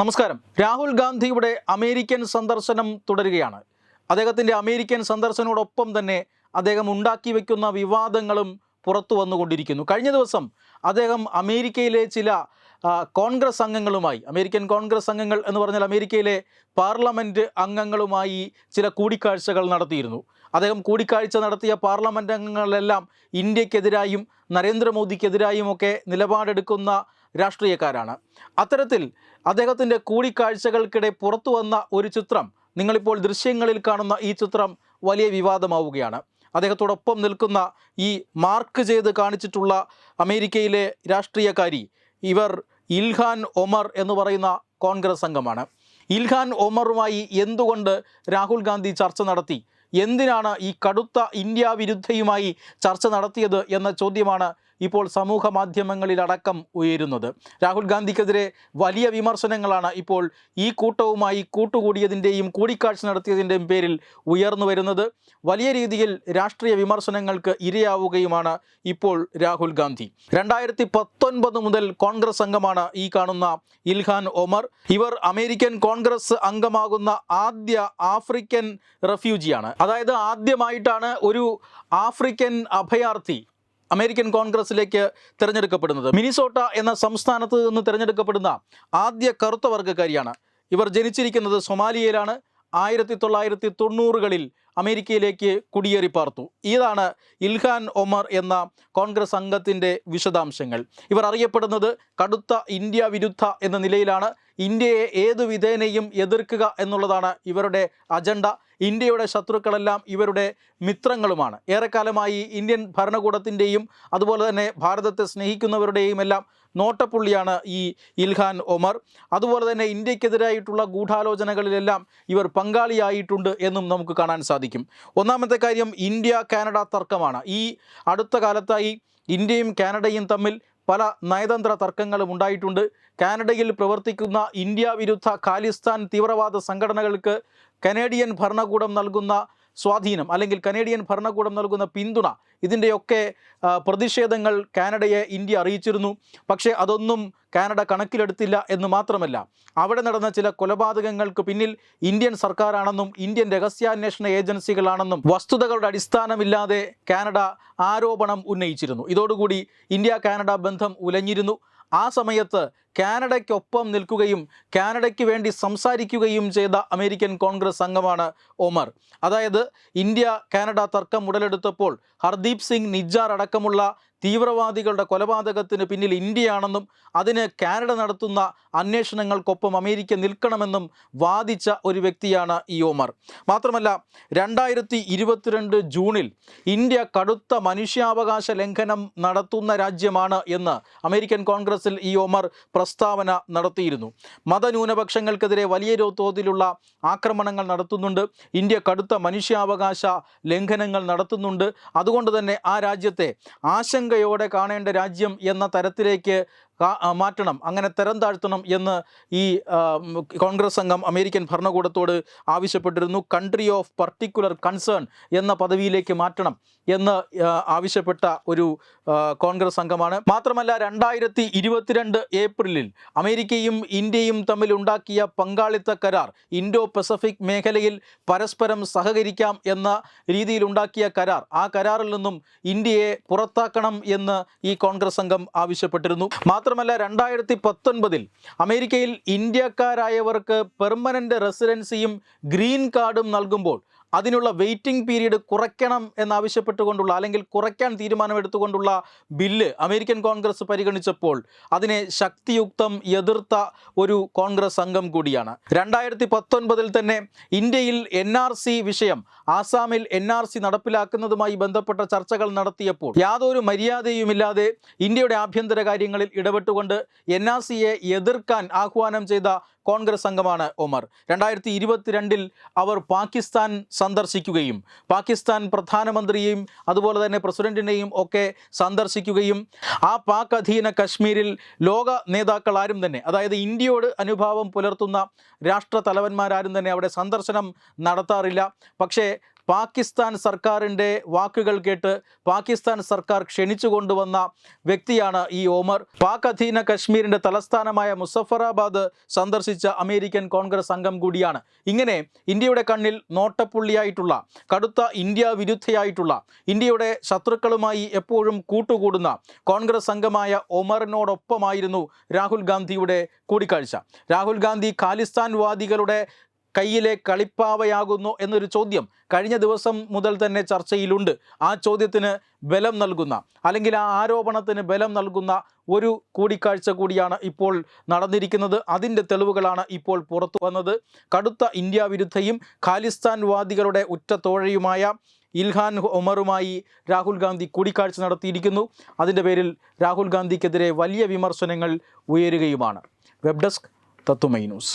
നമസ്കാരം രാഹുൽ ഗാന്ധിയുടെ അമേരിക്കൻ സന്ദർശനം തുടരുകയാണ് അദ്ദേഹത്തിൻ്റെ അമേരിക്കൻ സന്ദർശനോടൊപ്പം തന്നെ അദ്ദേഹം ഉണ്ടാക്കി വയ്ക്കുന്ന വിവാദങ്ങളും പുറത്തു വന്നുകൊണ്ടിരിക്കുന്നു കഴിഞ്ഞ ദിവസം അദ്ദേഹം അമേരിക്കയിലെ ചില കോൺഗ്രസ് അംഗങ്ങളുമായി അമേരിക്കൻ കോൺഗ്രസ് അംഗങ്ങൾ എന്ന് പറഞ്ഞാൽ അമേരിക്കയിലെ പാർലമെൻറ്റ് അംഗങ്ങളുമായി ചില കൂടിക്കാഴ്ചകൾ നടത്തിയിരുന്നു അദ്ദേഹം കൂടിക്കാഴ്ച നടത്തിയ പാർലമെൻ്റ് അംഗങ്ങളിലെല്ലാം ഇന്ത്യക്കെതിരായും നരേന്ദ്രമോദിക്കെതിരായും ഒക്കെ നിലപാടെടുക്കുന്ന രാഷ്ട്രീയക്കാരാണ് അത്തരത്തിൽ അദ്ദേഹത്തിൻ്റെ കൂടിക്കാഴ്ചകൾക്കിടെ പുറത്തു വന്ന ഒരു ചിത്രം നിങ്ങളിപ്പോൾ ദൃശ്യങ്ങളിൽ കാണുന്ന ഈ ചിത്രം വലിയ വിവാദമാവുകയാണ് അദ്ദേഹത്തോടൊപ്പം നിൽക്കുന്ന ഈ മാർക്ക് ചെയ്ത് കാണിച്ചിട്ടുള്ള അമേരിക്കയിലെ രാഷ്ട്രീയക്കാരി ഇവർ ഇൽഹാൻ ഒമർ എന്ന് പറയുന്ന കോൺഗ്രസ് അംഗമാണ് ഇൽഹാൻ ഒമറുമായി എന്തുകൊണ്ട് രാഹുൽ ഗാന്ധി ചർച്ച നടത്തി എന്തിനാണ് ഈ കടുത്ത ഇന്ത്യ വിരുദ്ധയുമായി ചർച്ച നടത്തിയത് എന്ന ചോദ്യമാണ് ഇപ്പോൾ സമൂഹ മാധ്യമങ്ങളിലടക്കം ഉയരുന്നത് രാഹുൽ ഗാന്ധിക്കെതിരെ വലിയ വിമർശനങ്ങളാണ് ഇപ്പോൾ ഈ കൂട്ടവുമായി കൂട്ടുകൂടിയതിൻ്റെയും കൂടിക്കാഴ്ച നടത്തിയതിൻ്റെയും പേരിൽ ഉയർന്നു വരുന്നത് വലിയ രീതിയിൽ രാഷ്ട്രീയ വിമർശനങ്ങൾക്ക് ഇരയാവുകയുമാണ് ഇപ്പോൾ രാഹുൽ ഗാന്ധി രണ്ടായിരത്തി പത്തൊൻപത് മുതൽ കോൺഗ്രസ് അംഗമാണ് ഈ കാണുന്ന ഇൽഹാൻ ഒമർ ഇവർ അമേരിക്കൻ കോൺഗ്രസ് അംഗമാകുന്ന ആദ്യ ആഫ്രിക്കൻ റെഫ്യൂജിയാണ് അതായത് ആദ്യമായിട്ടാണ് ഒരു ആഫ്രിക്കൻ അഭയാർത്ഥി അമേരിക്കൻ കോൺഗ്രസിലേക്ക് തിരഞ്ഞെടുക്കപ്പെടുന്നത് മിനിസോട്ട എന്ന സംസ്ഥാനത്ത് നിന്ന് തിരഞ്ഞെടുക്കപ്പെടുന്ന ആദ്യ കറുത്ത വർഗ്ഗക്കാരിയാണ് ഇവർ ജനിച്ചിരിക്കുന്നത് സൊമാലിയയിലാണ് ആയിരത്തി തൊള്ളായിരത്തി തൊണ്ണൂറുകളിൽ അമേരിക്കയിലേക്ക് കുടിയേറി പാർത്തു ഇതാണ് ഇൽഹാൻ ഒമർ എന്ന കോൺഗ്രസ് അംഗത്തിൻ്റെ വിശദാംശങ്ങൾ ഇവർ അറിയപ്പെടുന്നത് കടുത്ത ഇന്ത്യ വിരുദ്ധ എന്ന നിലയിലാണ് ഇന്ത്യയെ ഏതു വിധേനയും എതിർക്കുക എന്നുള്ളതാണ് ഇവരുടെ അജണ്ട ഇന്ത്യയുടെ ശത്രുക്കളെല്ലാം ഇവരുടെ മിത്രങ്ങളുമാണ് ഏറെക്കാലമായി ഇന്ത്യൻ ഭരണകൂടത്തിൻ്റെയും അതുപോലെ തന്നെ ഭാരതത്തെ സ്നേഹിക്കുന്നവരുടെയും എല്ലാം നോട്ടപ്പുള്ളിയാണ് ഈ ഇൽഹാൻ ഒമർ അതുപോലെ തന്നെ ഇന്ത്യക്കെതിരായിട്ടുള്ള ഗൂഢാലോചനകളിലെല്ലാം ഇവർ പങ്കാളിയായിട്ടുണ്ട് എന്നും നമുക്ക് കാണാൻ സാധിക്കും ആയിരിക്കും ഒന്നാമത്തെ കാര്യം ഇന്ത്യ കാനഡ തർക്കമാണ് ഈ അടുത്ത കാലത്തായി ഇന്ത്യയും കാനഡയും തമ്മിൽ പല നയതന്ത്ര തർക്കങ്ങളും ഉണ്ടായിട്ടുണ്ട് കാനഡയിൽ പ്രവർത്തിക്കുന്ന ഇന്ത്യ വിരുദ്ധ ഖാലിസ്ഥാൻ തീവ്രവാദ സംഘടനകൾക്ക് കനേഡിയൻ ഭരണകൂടം നൽകുന്ന സ്വാധീനം അല്ലെങ്കിൽ കനേഡിയൻ ഭരണകൂടം നൽകുന്ന പിന്തുണ ഇതിൻ്റെയൊക്കെ പ്രതിഷേധങ്ങൾ കാനഡയെ ഇന്ത്യ അറിയിച്ചിരുന്നു പക്ഷേ അതൊന്നും കാനഡ കണക്കിലെടുത്തില്ല എന്ന് മാത്രമല്ല അവിടെ നടന്ന ചില കൊലപാതകങ്ങൾക്ക് പിന്നിൽ ഇന്ത്യൻ സർക്കാരാണെന്നും ഇന്ത്യൻ രഹസ്യാന്വേഷണ ഏജൻസികളാണെന്നും വസ്തുതകളുടെ അടിസ്ഥാനമില്ലാതെ കാനഡ ആരോപണം ഉന്നയിച്ചിരുന്നു ഇതോടുകൂടി ഇന്ത്യ കാനഡ ബന്ധം ഉലഞ്ഞിരുന്നു ആ സമയത്ത് കാനഡയ്ക്കൊപ്പം നിൽക്കുകയും കാനഡയ്ക്ക് വേണ്ടി സംസാരിക്കുകയും ചെയ്ത അമേരിക്കൻ കോൺഗ്രസ് അംഗമാണ് ഒമർ അതായത് ഇന്ത്യ കാനഡ തർക്കം ഉടലെടുത്തപ്പോൾ ഹർദീപ് സിംഗ് നിജ്ജാർ അടക്കമുള്ള തീവ്രവാദികളുടെ കൊലപാതകത്തിന് പിന്നിൽ ഇന്ത്യയാണെന്നും അതിന് കാനഡ നടത്തുന്ന അന്വേഷണങ്ങൾക്കൊപ്പം അമേരിക്ക നിൽക്കണമെന്നും വാദിച്ച ഒരു വ്യക്തിയാണ് ഈ ഒമർ മാത്രമല്ല രണ്ടായിരത്തി ഇരുപത്തിരണ്ട് ജൂണിൽ ഇന്ത്യ കടുത്ത മനുഷ്യാവകാശ ലംഘനം നടത്തുന്ന രാജ്യമാണ് എന്ന് അമേരിക്കൻ കോൺഗ്രസിൽ ഈ ഒമർ പ്രസ്താവന നടത്തിയിരുന്നു മതന്യൂനപക്ഷങ്ങൾക്കെതിരെ വലിയ തോതിലുള്ള ആക്രമണങ്ങൾ നടത്തുന്നുണ്ട് ഇന്ത്യ കടുത്ത മനുഷ്യാവകാശ ലംഘനങ്ങൾ നടത്തുന്നുണ്ട് അതുകൊണ്ട് തന്നെ ആ രാജ്യത്തെ ആശങ്ക ആശങ്കയോടെ കാണേണ്ട രാജ്യം എന്ന തരത്തിലേക്ക് മാറ്റണം അങ്ങനെ തരം താഴ്ത്തണം എന്ന് ഈ കോൺഗ്രസ് സംഘം അമേരിക്കൻ ഭരണകൂടത്തോട് ആവശ്യപ്പെട്ടിരുന്നു കൺട്രി ഓഫ് പർട്ടിക്കുലർ കൺസേൺ എന്ന പദവിയിലേക്ക് മാറ്റണം എന്ന് ആവശ്യപ്പെട്ട ഒരു കോൺഗ്രസ് അംഗമാണ് മാത്രമല്ല രണ്ടായിരത്തി ഇരുപത്തിരണ്ട് ഏപ്രിലിൽ അമേരിക്കയും ഇന്ത്യയും ഉണ്ടാക്കിയ പങ്കാളിത്ത കരാർ ഇൻഡോ പസഫിക് മേഖലയിൽ പരസ്പരം സഹകരിക്കാം എന്ന ഉണ്ടാക്കിയ കരാർ ആ കരാറിൽ നിന്നും ഇന്ത്യയെ പുറത്താക്കണം എന്ന് ഈ കോൺഗ്രസ് സംഘം ആവശ്യപ്പെട്ടിരുന്നു മാത്രം മാത്രമല്ല രണ്ടായിരത്തി പത്തൊൻപതിൽ അമേരിക്കയിൽ ഇന്ത്യക്കാരായവർക്ക് പെർമനൻ്റ് റെസിഡൻസിയും ഗ്രീൻ കാർഡും നൽകുമ്പോൾ അതിനുള്ള വെയിറ്റിംഗ് പീരീഡ് കുറയ്ക്കണം എന്നാവശ്യപ്പെട്ടുകൊണ്ടുള്ള അല്ലെങ്കിൽ കുറയ്ക്കാൻ തീരുമാനമെടുത്തുകൊണ്ടുള്ള ബില്ല് അമേരിക്കൻ കോൺഗ്രസ് പരിഗണിച്ചപ്പോൾ അതിനെ ശക്തിയുക്തം എതിർത്ത ഒരു കോൺഗ്രസ് അംഗം കൂടിയാണ് രണ്ടായിരത്തി പത്തൊൻപതിൽ തന്നെ ഇന്ത്യയിൽ എൻ വിഷയം ആസാമിൽ എൻ നടപ്പിലാക്കുന്നതുമായി ബന്ധപ്പെട്ട ചർച്ചകൾ നടത്തിയപ്പോൾ യാതൊരു മര്യാദയുമില്ലാതെ ഇന്ത്യയുടെ ആഭ്യന്തര കാര്യങ്ങളിൽ ഇടപെട്ടുകൊണ്ട് എൻ എതിർക്കാൻ ആഹ്വാനം ചെയ്ത കോൺഗ്രസ് അംഗമാണ് ഒമർ രണ്ടായിരത്തി ഇരുപത്തിരണ്ടിൽ അവർ പാകിസ്ഥാൻ സന്ദർശിക്കുകയും പാകിസ്ഥാൻ പ്രധാനമന്ത്രിയെയും അതുപോലെ തന്നെ പ്രസിഡന്റിനെയും ഒക്കെ സന്ദർശിക്കുകയും ആ പാക് അധീന കശ്മീരിൽ ലോക നേതാക്കൾ ആരും തന്നെ അതായത് ഇന്ത്യയോട് അനുഭാവം പുലർത്തുന്ന രാഷ്ട്ര തലവന്മാരാരും തന്നെ അവിടെ സന്ദർശനം നടത്താറില്ല പക്ഷേ പാകിസ്ഥാൻ സർക്കാരിൻ്റെ വാക്കുകൾ കേട്ട് പാകിസ്ഥാൻ സർക്കാർ ക്ഷണിച്ചു കൊണ്ടുവന്ന വ്യക്തിയാണ് ഈ ഓമർ പാക് അധീന കശ്മീരിൻ്റെ തലസ്ഥാനമായ മുസഫറാബാദ് സന്ദർശിച്ച അമേരിക്കൻ കോൺഗ്രസ് അംഗം കൂടിയാണ് ഇങ്ങനെ ഇന്ത്യയുടെ കണ്ണിൽ നോട്ടപ്പുള്ളിയായിട്ടുള്ള കടുത്ത ഇന്ത്യ വിരുദ്ധയായിട്ടുള്ള ഇന്ത്യയുടെ ശത്രുക്കളുമായി എപ്പോഴും കൂട്ടുകൂടുന്ന കോൺഗ്രസ് അംഗമായ ഒമറിനോടൊപ്പമായിരുന്നു രാഹുൽ ഗാന്ധിയുടെ കൂടിക്കാഴ്ച രാഹുൽ ഗാന്ധി ഖാലിസ്ഥാൻവാദികളുടെ കയ്യിലെ കളിപ്പാവയാകുന്നു എന്നൊരു ചോദ്യം കഴിഞ്ഞ ദിവസം മുതൽ തന്നെ ചർച്ചയിലുണ്ട് ആ ചോദ്യത്തിന് ബലം നൽകുന്ന അല്ലെങ്കിൽ ആ ആരോപണത്തിന് ബലം നൽകുന്ന ഒരു കൂടിക്കാഴ്ച കൂടിയാണ് ഇപ്പോൾ നടന്നിരിക്കുന്നത് അതിൻ്റെ തെളിവുകളാണ് ഇപ്പോൾ പുറത്തു വന്നത് കടുത്ത ഇന്ത്യ വിരുദ്ധയും ഖാലിസ്ഥാൻ വാദികളുടെ ഉറ്റ തോഴയുമായ ഇൽഹാൻ ഒമറുമായി രാഹുൽ ഗാന്ധി കൂടിക്കാഴ്ച നടത്തിയിരിക്കുന്നു അതിൻ്റെ പേരിൽ രാഹുൽ ഗാന്ധിക്കെതിരെ വലിയ വിമർശനങ്ങൾ ഉയരുകയുമാണ് വെബ് ഡെസ്ക് തത്തുമൈ news